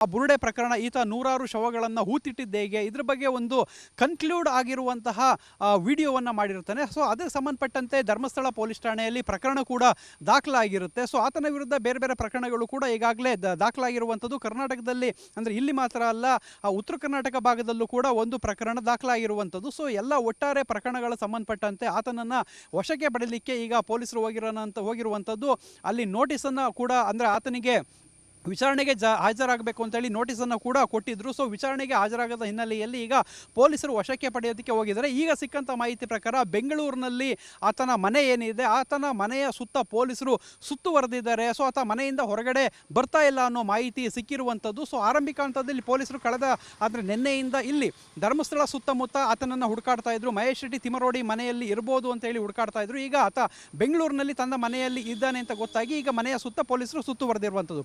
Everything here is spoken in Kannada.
ಆ ಬುರುಡೆ ಪ್ರಕರಣ ಈತ ನೂರಾರು ಶವಗಳನ್ನು ಹೂತಿಟ್ಟಿದ್ದೇಗೆ ಇದ್ರ ಬಗ್ಗೆ ಒಂದು ಕನ್ಕ್ಲೂಡ್ ಆಗಿರುವಂತಹ ವಿಡಿಯೋವನ್ನು ಮಾಡಿರ್ತಾನೆ ಸೊ ಅದಕ್ಕೆ ಸಂಬಂಧಪಟ್ಟಂತೆ ಧರ್ಮಸ್ಥಳ ಪೊಲೀಸ್ ಠಾಣೆಯಲ್ಲಿ ಪ್ರಕರಣ ಕೂಡ ದಾಖಲಾಗಿರುತ್ತೆ. ಸೊ, ಆತನ ವಿರುದ್ಧ ಬೇರೆ ಬೇರೆ ಪ್ರಕರಣಗಳು ಕೂಡ ಈಗಾಗಲೇ ದಾಖಲಾಗಿರುವಂಥದ್ದು. ಕರ್ನಾಟಕದಲ್ಲಿ ಅಂದರೆ ಇಲ್ಲಿ ಮಾತ್ರ ಅಲ್ಲ ಉತ್ತರ ಕರ್ನಾಟಕ ಭಾಗದಲ್ಲೂ ಕೂಡ ಒಂದು ಪ್ರಕರಣ ದಾಖಲಾಗಿರುವಂಥದ್ದು. ಸೊ, ಎಲ್ಲ ಒಟ್ಟಾರೆ ಪ್ರಕರಣಗಳ ಸಂಬಂಧಪಟ್ಟಂತೆ ಆತನನ್ನು ವಶಕ್ಕೆ ಪಡೀಲಿಕ್ಕೆ ಈಗ ಪೊಲೀಸರು ಹೋಗಿರೋಂಥ ಹೋಗಿರುವಂಥದ್ದು. ಅಲ್ಲಿ ನೋಟಿಸನ್ನು ಕೂಡ ಅಂದರೆ ಆತನಿಗೆ ವಿಚಾರಣೆಗೆ ಜ ಹಾಜರಾಗಬೇಕು ಅಂತೇಳಿ ನೋಟಿಸನ್ನು ಕೂಡ ಕೊಟ್ಟಿದ್ರು. ಸೊ ವಿಚಾರಣೆಗೆ ಹಾಜರಾಗದ ಹಿನ್ನೆಲೆಯಲ್ಲಿ ಈಗ ಪೊಲೀಸರು ವಶಕ್ಕೆ ಪಡೆಯೋದಕ್ಕೆ ಹೋಗಿದ್ದಾರೆ. ಈಗ ಸಿಕ್ಕಂಥ ಮಾಹಿತಿ ಪ್ರಕಾರ ಬೆಂಗಳೂರಿನಲ್ಲಿ ಆತನ ಮನೆ ಏನಿದೆ, ಆತನ ಮನೆಯ ಸುತ್ತ ಪೊಲೀಸರು ಸುತ್ತುವರೆದಿದ್ದಾರೆ ಸೊ ಆತ ಮನೆಯಿಂದ ಹೊರಗಡೆ ಬರ್ತಾ ಇಲ್ಲ ಅನ್ನೋ ಮಾಹಿತಿ ಸಿಕ್ಕಿರುವಂಥದ್ದು. ಸೊ ಆರಂಭಿಕ ಹಂತದಲ್ಲಿ ಪೊಲೀಸರು ಕಳೆದ ಆದರೆ ನಿನ್ನೆಯಿಂದ ಇಲ್ಲಿ ಧರ್ಮಸ್ಥಳ ಸುತ್ತಮುತ್ತ ಆತನನ್ನು ಹುಡುಕಾಡ್ತಾ ಇದ್ರು. ಮಹೇಶ್ ಶೆಟ್ಟಿ ತಿಮರೋಡಿ ಮನೆಯಲ್ಲಿ ಇರ್ಬೋದು ಅಂತ ಹೇಳಿ ಹುಡುಕಾಡ್ತಾ ಇದ್ರು. ಈಗ ಆತ ಬೆಂಗಳೂರಿನಲ್ಲಿ ತನ್ನ ಮನೆಯಲ್ಲಿ ಇದ್ದಾನೆ ಅಂತ ಗೊತ್ತಾಗಿ ಈಗ ಮನೆಯ ಸುತ್ತ ಪೊಲೀಸರು ಸುತ್ತುವರೆದಿರುವಂಥದ್ದು